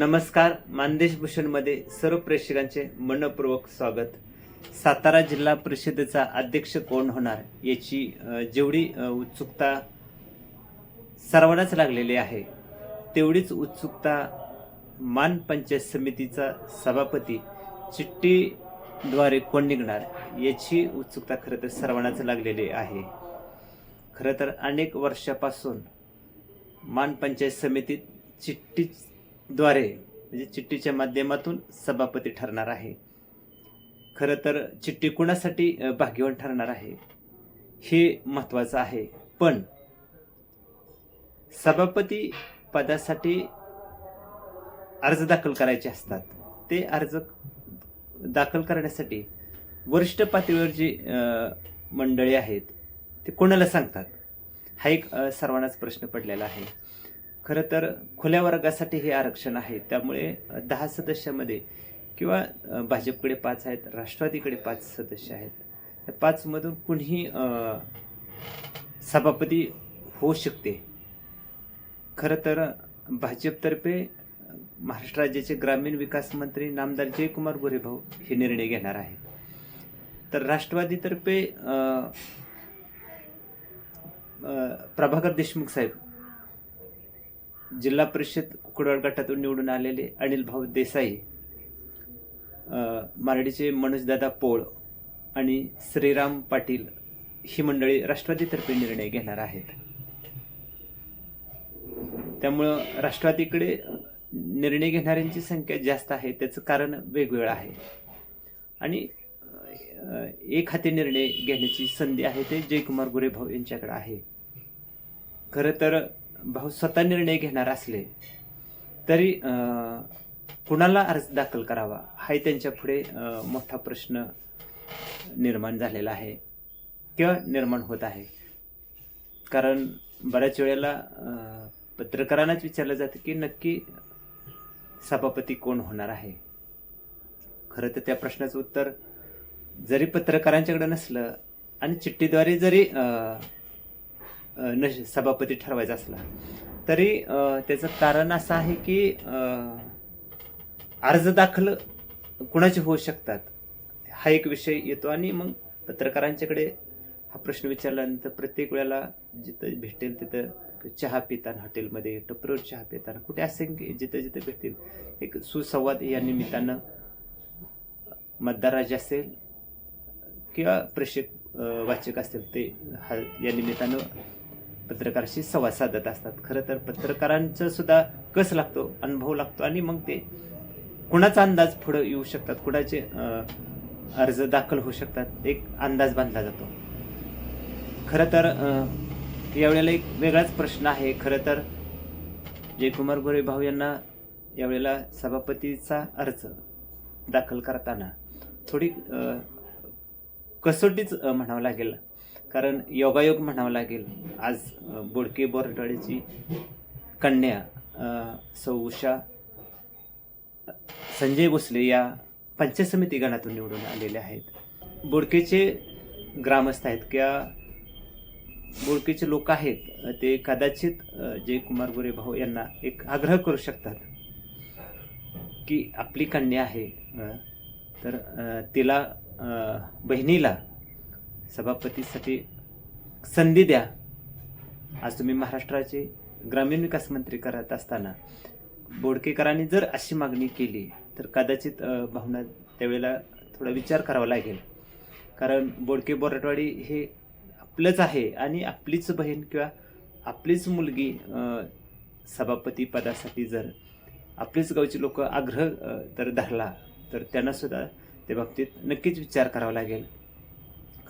नमस्कार मानदेश भूषणमध्ये सर्व प्रेक्षकांचे मनपूर्वक स्वागत. सातारा जिल्हा परिषदेचा अध्यक्ष कोण होणार याची जेवढी उत्सुकता सर्वांनाच लागलेली आहे तेवढीच उत्सुकता मान पंचायत समितीचा सभापती चिठ्ठीद्वारे कोण निघणार याची उत्सुकता खरं तर सर्वांनाच लागलेली आहे. खरं तर अनेक वर्षापासून मान पंचायत समितीत द्वारे म्हणजे चिठ्ठीच्या माध्यमातून सभापती ठरणार आहे. खरं तर चिठ्ठी कुणासाठी भाग्यवान ठरणार आहे? हे महत्वाचं आहे. पण सभापती पदासाठी अर्ज दाखल करायचे असतात. ते अर्ज दाखल करण्यासाठी वरिष्ठ पातळीवर जी मंडळी आहेत ते कोणाला सांगतात? हा एक सर्वांनाच प्रश्न पडलेला आहे. खरं तर खुल्या वर्गासाठी हे आरक्षण आहे. त्यामुळे दहा सदस्यामध्ये किंवा भाजपकडे पाच आहेत राष्ट्रवादीकडे पाच सदस्य आहेत. त्या पाचमधून कुणीही सभापती होऊ शकते. खरं तर भाजपतर्फे महाराष्ट्र राज्याचे ग्रामीण विकास मंत्री नामदार जयकुमार गोरेभाऊ हे निर्णय घेणार आहेत. तर राष्ट्रवादीतर्फे प्रभाकर देशमुख साहेब जिल्हा परिषद कुडाळ गटातून निवडून आलेले अनिल भाऊ देसाई मारडीचे मनोजदादा पोळ आणि श्रीराम पाटील ही मंडळी राष्ट्रवादीतर्फे निर्णय घेणार आहेत. त्यामुळं राष्ट्रवादीकडे निर्णय घेणाऱ्यांची संख्या जास्त आहे त्याचं कारण वेगवेगळं आहे. आणि एक हाती निर्णय घेण्याची संधी आहे ते जयकुमार गोरे भाऊ यांच्याकडे आहे. खरं तर भाऊ स्वतः निर्णय घेणार असले तरी कुणाला अर्ज दाखल करावा? हाही त्यांच्या पुढे मोठा प्रश्न निर्माण झालेला आहे किंवा निर्माण होत आहे. कारण बऱ्याच वेळेला पत्रकारांनाच विचारलं जातं की नक्की सभापती कोण होणार आहे? खरं तर त्या प्रश्नाचं उत्तर जरी पत्रकारांच्याकडे नसलं आणि चिठ्ठीद्वारे जरी नश सभापती ठरवायचा असला. तरी त्याचं कारण असं आहे की अर्ज दाखल कुणाचे होऊ शकतात? हा एक विषय येतो आणि मग पत्रकारांच्याकडे हा प्रश्न विचारल्यानंतर प्रत्येक वेळेला जिथं भेटेल तिथं चहा पिताना हॉटेलमध्ये टपरीवर चहा पिताना कुठे असेल की जिथं जिथं भेटतील एक सुसंवाद या निमित्तानं मतदाराचे असेल किंवा प्रेक्षक वाचक असतील ते हा या निमित्तानं पत्रकाराशी संवाद साधत असतात. खरं तर पत्रकारांचं सुद्धा कस लागतो अनुभव लागतो आणि मग ते कुणाचा अंदाज पुढं येऊ शकतात कुणाचे अर्ज दाखल होऊ शकतात एक अंदाज बांधला जातो. खरं तर यावेळेला एक वेगळाच प्रश्न आहे. खरं तर जयकुमार गोरे भाऊ यांना यावेळेला सभापतीचा अर्ज दाखल करताना थोडी कसोटीच म्हणावं लागेल. कारण योगायोग म्हणावं लागेल. आज बोडके बोरटवाडीची कन्या सौ उषा संजय भोसले या पंचायत समिती गणातून निवडून आलेले आहेत. बोडकेचे ग्रामस्थ आहेत किंवा बोडकेचे लोक आहेत ते कदाचित जे कुमार गोरे भाऊ यांना एक आग्रह करू शकतात की आपली कन्या आहे तर तिला बहिणीला सभापतीसाठी संधी द्या. आज तुम्ही महाराष्ट्राचे ग्रामीण विकास मंत्री करत असताना बोडकेकरांनी जर अशी मागणी केली तर कदाचित भावना त्यावेळेला थोडा विचार करावा लागेल. कारण बोडके बोराटवाडी हे आपलंच आहे आणि आपलीच बहीण किंवा आपलीच मुलगी सभापती पदासाठी जर आपलीच गावची लोक आग्रह तर धरला तर त्यांनासुद्धा त्या बाबतीत नक्कीच विचार करावा लागेल.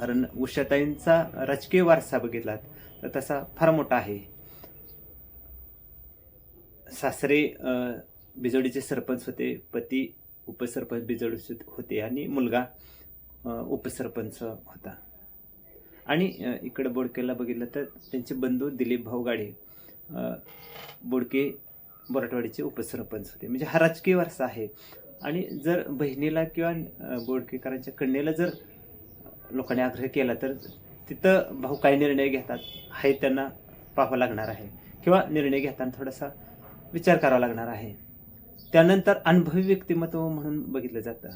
कारण उषाताईंचा राजकीय वारसा बघितलात तर तसा फार मोठा आहे. सासरे बिजोडीचे सरपंच होते पती उपसरपंच बिजोडी होते आणि मुलगा उपसरपंच होता. आणि इकडं बोडकेला बघितलं तर त्यांचे बंधू दिलीप भाऊ गाडे बोडके बोराटवाडीचे उपसरपंच होते. म्हणजे हा राजकीय वारसा आहे. आणि जर बहिणीला किंवा बोडकेकरांच्या कन्येला जर लोकांनी आग्रह केला तर तिथं भाऊ काय निर्णय घेतात हे त्यांना पाहावं लागणार आहे. किंवा निर्णय घेताना थोडासा विचार करावा लागणार आहे. त्यानंतर अनुभवी व्यक्तिमत्व म्हणून बघितलं जातं.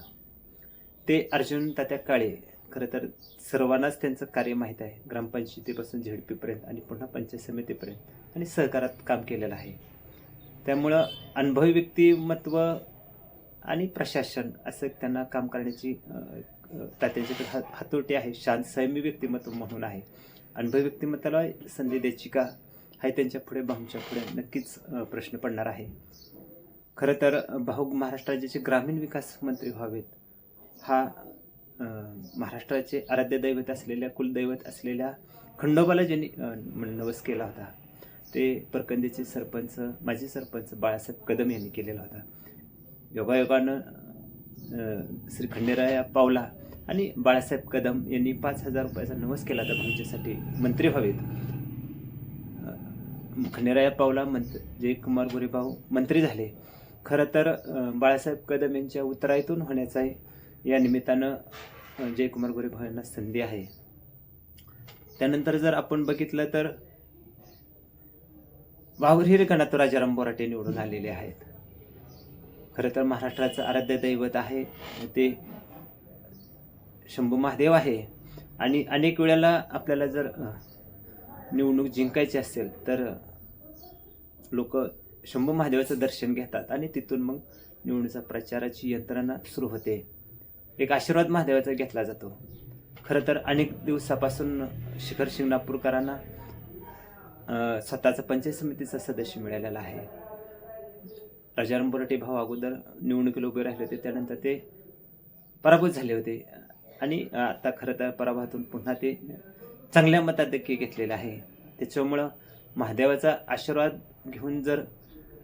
ते अर्जुन तात्या काळे. खरं तर सर्वांनाच त्यांचं कार्य माहीत आहे. ग्रामपंचायतीपासून झेडपीपर्यंत आणि पुन्हा पंचायत समितीपर्यंत आणि सहकारात काम केलेलं आहे. त्यामुळं अनुभवी व्यक्तिमत्व आणि प्रशासन असं त्यांना काम करण्याची अ, तर हात हातोटी आहे. शांत संयमी व्यक्तिमत्व म्हणून आहे. अनुभव व्यक्तिमत्वाला संधी द्यायची का? हे त्यांच्या पुढे भाऊंच्या पुढे नक्कीच प्रश्न पडणार आहे. खरं तर भाऊ महाराष्ट्र राज्याचे ग्रामीण विकास मंत्री व्हावेत. हा महाराष्ट्राचे आराध्य दैवत असलेल्या कुलदैवत असलेल्या खंडोबाला ज्यांनी नवस केला होता ते परकंदीचे सरपंच माजी सरपंच बाळासाहेब कदम यांनी केलेला होता. योगायोगानं श्री खंडेराया पावला आणि बाळासाहेब कदम यांनी पाच हजार रुपयाचा नवस केला तर भाऊंच्यासाठी मंत्री व्हावेत. खंडेराया पावला मंत जयकुमार गोरेभाऊ मंत्री झाले. खरं तर बाळासाहेब कदम यांच्या उत्तरायतून होण्याचा या निमित्तानं जयकुमार गोरेभाऊ यांना संधी आहे. त्यानंतर जर आपण बघितलं तर वावरहिर गणात राजाराम बोराटे निवडून आलेले आहेत. खरं तर महाराष्ट्राचं आराध्य दैवत आहे. ते शंभू महादेव आहे. आणि अनेक वेळेला आपल्याला जर निवडणूक जिंकायची असेल तर लोक शंभू महादेवाचं दर्शन घेतात आणि तिथून मग निवडणुकीचा प्रचाराची यंत्रणा सुरू होते. एक आशीर्वाद महादेवाचा घेतला जातो. खरं तर अनेक दिवसापासून शिखर शिंगणापूरकरांना स्वतःचा पंचायत समितीचा सदस्य मिळालेला आहे. राजाराम बोराटे भाऊ अगोदर निवडणुकीला उभे राहिले होते. त्यानंतर ते पराभूत झाले होते. आणि आता खरं तर पराभवातून पुन्हा ते चांगल्या मताधिक्य घेतलेलं आहे. त्याच्यामुळं महादेवाचा आशीर्वाद घेऊन जर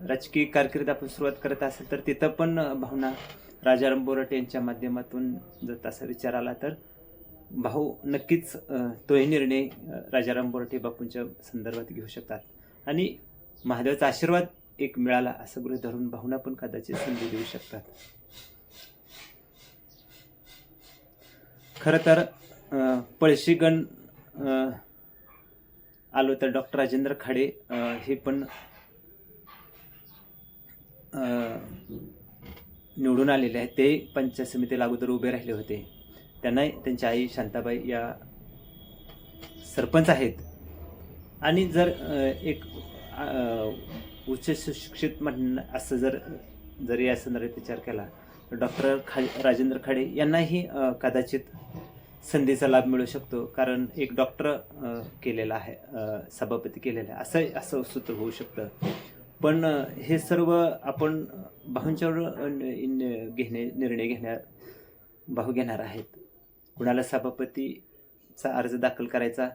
राजकीय कारकीर्द आपण सुरुवात करत असेल तर तिथं पण भावना राजाराम बोराटे यांच्या माध्यमातून जर तसा विचार आला तर भाऊ नक्कीच तोही निर्णय राजाराम बोराटे बापूंच्या संदर्भात घेऊ शकतात. आणि महादेवाचा आशीर्वाद एक मिळाला असं गृह धरून भावना पण कदाचित संधी देऊ शकतात. खरं तर पळशीगण आलो तर डॉक्टर राजेंद्र खाडे हे पण निवडून आलेले आहेत. ते पंचायत समितीला अगोदर उभे राहिले होते. त्यांना त्यांची आई शांताबाई या सरपंच आहेत. आणि जर एक उच्च सुशिक्षित म्हण असं जर जरी या संदर्भात विचार केला तर डॉक्टर खा राजेंद्र खाडे यांनाही कदाचित संधीचा लाभ मिळू शकतो. कारण एक डॉक्टर केलेला आहे सभापती केलेला आहे. असं असं सूत्र होऊ शकतं. पण हे सर्व आपण भाऊंच्यावर घेणे निर्णय घेणार भाऊ घेणार आहेत. कुणाला सभापतीचा अर्ज दाखल करायचा?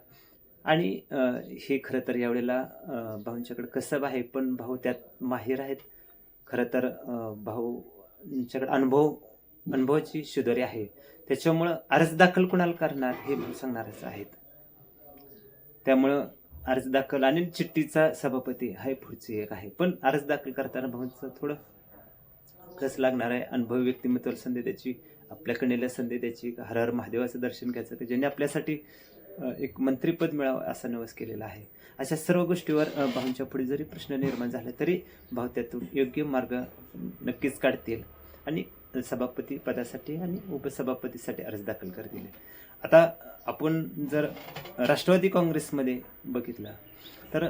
आणि हे खरं तर यावेळेला भाऊंच्याकडं भाऊंच्याकडे कसब आहे पण भाऊ त्यात माहीर आहेत. खरं तर भाऊंच्याकडे अनुभव अनुभवाची शिदोरी आहे. त्याच्यामुळं अर्ज दाखल कुणाला करणार हे भाऊ सांगणारच आहेत. त्यामुळं अर्ज दाखल आणि चिठ्ठीचा सभापती हा पुढची एक आहे. पण अर्ज दाखल करताना भाऊंचं थोडं कस लागणार आहे? अनुभव व्यक्तिमत्वाला संधी द्यायची आपल्या कणेला संधी द्यायची हर हर महादेवाचं दर्शन घ्यायचं की ज्यांनी आपल्यासाठी एक मंत्रीपद मिळावं असा नवस केलेला आहे. अशा सर्व गोष्टीवर भाऊंच्या पुढे जरी प्रश्न निर्माण झाले तरी भाऊ त्यातून योग्य मार्ग नक्कीच काढतील आणि सभापती पदासाठी आणि उपसभापतीसाठी अर्ज दाखल करतील. आता आपण जर राष्ट्रवादी काँग्रेसमध्ये बघितलं तर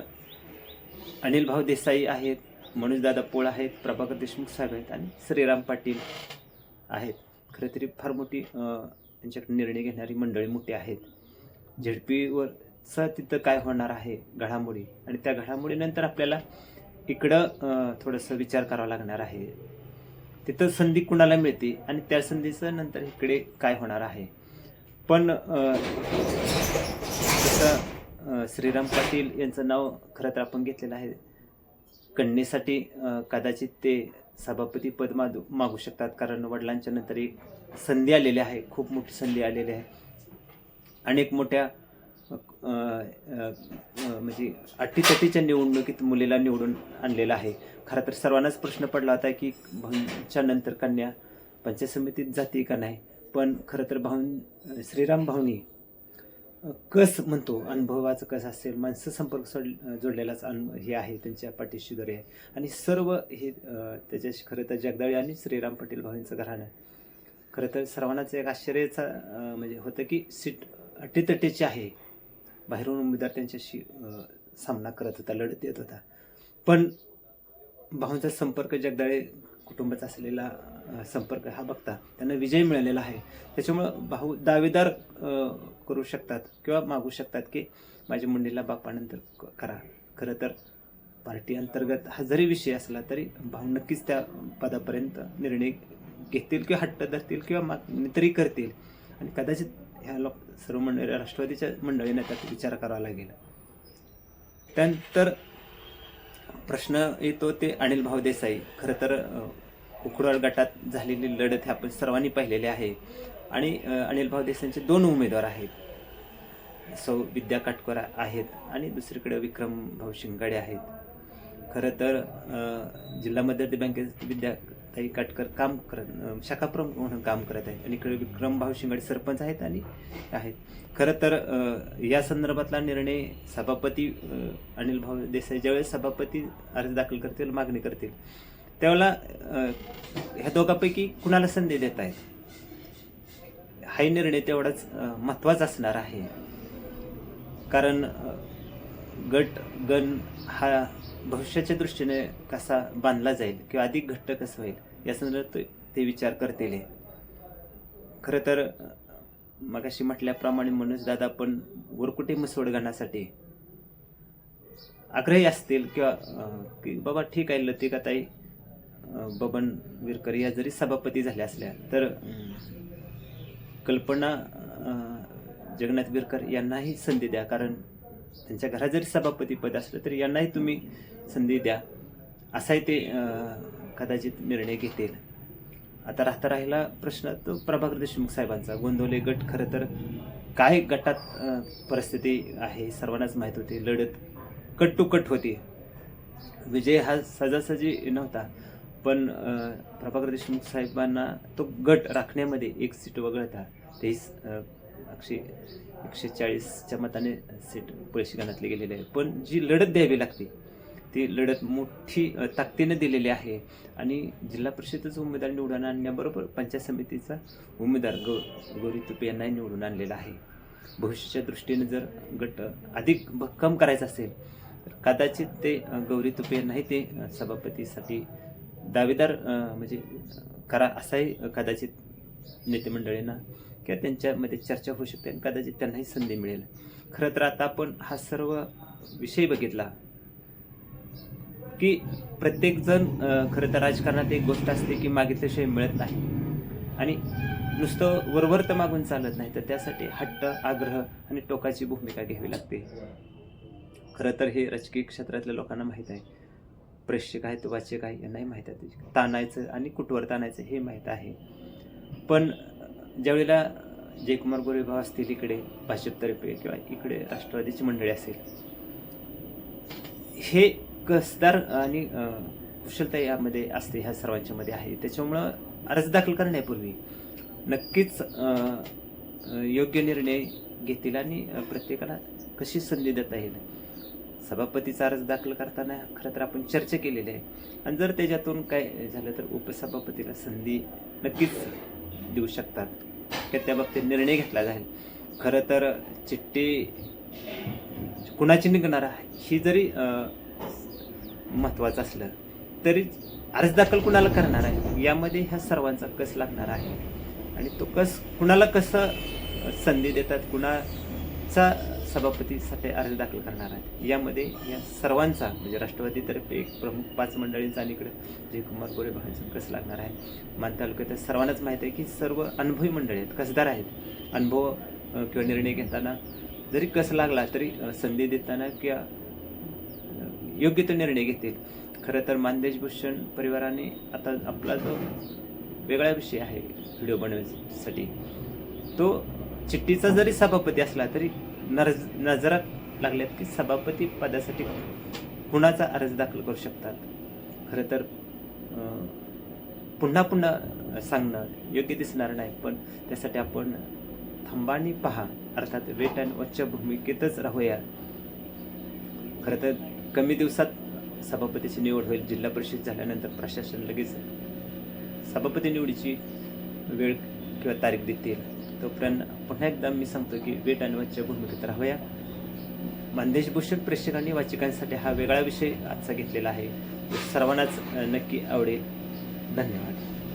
अनिल भाऊ देसाई आहेत मनोजदादा पोळ आहेत प्रभाकर देशमुख साहेब आहेत आणि श्रीराम पाटील आहेत. खरं तरी फार मोठी त्यांच्याकडे निर्णय घेणारी मंडळी मोठी आहेत. झेडपीवरचा तिथं काय होणार आहे घडामोडी? आणि त्या घडामोडीनंतर आपल्याला इकडं थोडंसं विचार करावा लागणार आहे. तिथं संधी कुणाला मिळते आणि त्या संधीचं नंतर इकडे काय होणार आहे? पण अ, जसं श्रीराम पाटील यांचं नाव खरं तर आपण घेतलेलं आहे. कन्येसाठी कदाचित ते सभापती पद मागू मागू शकतात. कारण वडिलांच्या नंतर एक संधी आलेली आहे. खूप मोठी संधी आलेली आहे. अनेक मोठ्या म्हणजे अटीतटीच्या निवडणुकीत मुलीला निवडून आणलेलं आहे. खरं तर सर्वांनाच प्रश्न पडला होता की भाऊंच्या नंतर कन्या पंचायत समितीत जाते का नाही? पण खरं तर भाऊन श्रीराम भाऊनी कस म्हणतो अनुभवाचं कस असेल माणसं संपर्क सोड जोडलेलाच अनु हे आहे त्यांच्या पाठीशी दोरे आहे आणि सर्व हे त्याच्याशी खरं तर जगदाळी आणि श्रीराम पाटील भाऊंचं घराणं. खरं तर सर्वांनाच एक आश्चर्याचा म्हणजे होतं की सीट अटीतटीचे आहे. बाहेरून उमेदवार त्यांच्याशी सामना करत होता लढत देत होता. पण भाऊंचा संपर्क जगदाळे कुटुंबाचा असलेला संपर्क हा बघता त्यांना विजय मिळालेला आहे. त्याच्यामुळं भाऊ दावेदार करू शकतात किंवा मागू शकतात की माझ्या मुंडीला बापानंतर क- करा. खरं तर पार्टी अंतर्गत हा जरी विषय असला तरी भाऊ नक्कीच त्या पदापर्यंत निर्णय घेतील किंवा हट्ट धरतील किंवा मागणी तरी करतील. आणि कदाचित ह्या लोक सर्व मंडळी राष्ट्रवादीच्या मंडळींना त्यात विचार करावा लागेल. त्यानंतर प्रश्न येतो ते अनिल भाऊ देसाई खरं तर उखडवाड गटात झालेली लढत हे आपण सर्वांनी पाहिलेली आहे. आणि अनिल भाऊ देसाईंचे दोन उमेदवार आहेत. सौ विद्या काटकर आहेत आणि दुसरीकडे विक्रम भाऊ शिंगाडे आहेत. खरं तर जिल्हा मध्यवर्ती बँकेत विद्याताई काटकर काम करत शाखाप्रमुख म्हणून काम करत आहेत. आणि इकडे विक्रम भाऊ शिंगाडे सरपंच आहेत आणि आहेत. खरं तर या संदर्भातला निर्णय सभापती अनिल भाऊ देसाई ज्यावेळेस सभापती अर्ज दाखल करतील मागणी करतील त्यावेळेला ह्या दोघांपैकी कुणाला संधी देत आहेत? हा निर्णय तेवढाच महत्त्वाचा असणार आहे. कारण गट गण हा भविष्याच्या दृष्टीने कसा बांधला जाईल किंवा अधिक घट्ट कसं होईल या संदर्भात ते विचार करतील खरं तर अ, मगाशी म्हटल्याप्रमाणे मनोज दादा पण वरकुटे मुसवडगणासाठी आग्रही असतील किंवा की बाबा ठीक आहे लतिकाताई बबन विरकर या जरी सभापती झाल्या असल्या तर कल्पना जगन्नाथ विरकर यांनाही संधी द्या. कारण त्यांच्या घरात जरी सभापती पद असलं तरी यांनाही तुम्ही संधी द्या. असाही ते कदाचित निर्णय घेतील. आता राहता राहिला प्रश्न तो प्रभाकर देशमुख साहेबांचा. गोंधवले गट खरं तर काय गटात परिस्थिती आहे सर्वांनाच माहीत होती. लढत कट टू कट होती. विजय हा सहजासहजी नव्हता पण प्रभाकर देशमुख साहेबांना तो गट राखण्यामध्ये एक सीट वगळता. तेही एकशे एकशे चाळीसच्या मताने सीट पैसे घातले गेलेले आहे पण जी लढत द्यावी लागते ती लढत मोठी ताकदीने दिलेली आहे. आणि जिल्हा परिषदेचा उमेदवार निवडून आणण्याबरोबर पंचायत समितीचा उमेदवार गौ गौरी तुपे यांनाही निवडून आणलेला आहे. भविष्याच्या दृष्टीने जर गट अधिक भक्कम करायचा असेल तर कदाचित ते गौरी तुपे यांनाही ते सभापतीसाठी दावेदार म्हणजे करा असाही कदाचित नेतेमंडळींना किंवा त्यांच्यामध्ये चर्चा होऊ शकते आणि कदाचित त्यांनाही संधी मिळेल. खरं तर आता आपण हा सर्व विषय बघितला की प्रत्येकजण अ, खरं तर राजकारणात एक गोष्ट असते की मागितल्याशिवाय मिळत नाही. आणि नुसतं वरवर तर मागून चालत नाही तर त्यासाठी हट्ट आग्रह आणि टोकाची भूमिका घ्यावी लागते. खरं तर हे राजकीय क्षेत्रातल्या लोकांना माहीत आहे. प्रेक्षक आहेत वाचक आहे यांनाही माहीत आहे. ताणायचं आणि कुठवर ताणायचं हे माहीत आहे. पण ज्यावेळेला जयकुमार गोरेभाव असतील इकडे भाजपतर्फे किंवा इकडे राष्ट्रवादीची मंडळी असेल हे कसदार आणि कुशलता यामध्ये असते ह्या सर्वांच्या मध्ये आहे. त्याच्यामुळं अर्ज दाखल करण्यापूर्वी नक्कीच योग्य निर्णय घेतील आणि प्रत्येकाला कशी संधी देता येईल? सभापतीचा अर्ज दाखल करताना खरं तर आपण चर्चा केलेली आहे. आणि जर त्याच्यातून काय झालं तर उपसभापतीला संधी नक्कीच देऊ शकतात. की त्या बाबतीत निर्णय घेतला जाईल. खरं तर चिठ्ठी कुणाची निघणार ही जरी महत्त्वाचं असलं तरी अर्ज दाखल कुणाला करणार आहे यामध्ये ह्या सर्वांचा कस लागणार आहे? आणि तो कस कुणाला कसं संधी देतात कुणाचा सभापतीसाठी अर्ज दाखल करणार आहेत. यामध्ये या सर्वांचा म्हणजे राष्ट्रवादीतर्फे एक प्रमुख पाच मंडळींचा आणि इकडे जयकुमार गोरे भावांचा कस लागणार आहे? मान तालुक्यात सर्वांनाच माहीत आहे की सर्व अनुभवी मंडळी आहेत कसदार आहेत. अनुभव किंवा निर्णय घेताना जरी कस लागला तरी संधी देताना किंवा योग्य तो निर्णय घेतील. खरं तर मानदेश भूषण परिवाराने आता आपला जो वेगळा विषय आहे व्हिडिओ बनवण्यासाठी तो चिठ्ठीचा जरी सभापती असला तरी नरज नजरात लागल्यात की सभापती पदासाठी कुणाचा अर्ज दाखल करू शकतात? खरं तर पुन्हा पुन्हा सांगणं योग्य दिसणार नाही पण त्यासाठी आपण थांबा पहा. अर्थात वेट अँड वॉचच्या भूमिकेतच राहूया. खरं तर कमी दिवसात सभापतीची निवड होईल. जिल्हा परिषद झाल्यानंतर प्रशासन लगेच सभापती निवडीची वेळ किंवा तारीख देतील. तोपर्यंत पुन्हा एकदा मी सांगतो की वेट आणि वाचच्या भूमिकेत राहूया. मानदेश भूषण प्रेक्षकांनी वाचकांसाठी हा वेगळा विषय आजचा घेतलेला आहे. सर्वांनाच नक्की आवडेल. धन्यवाद.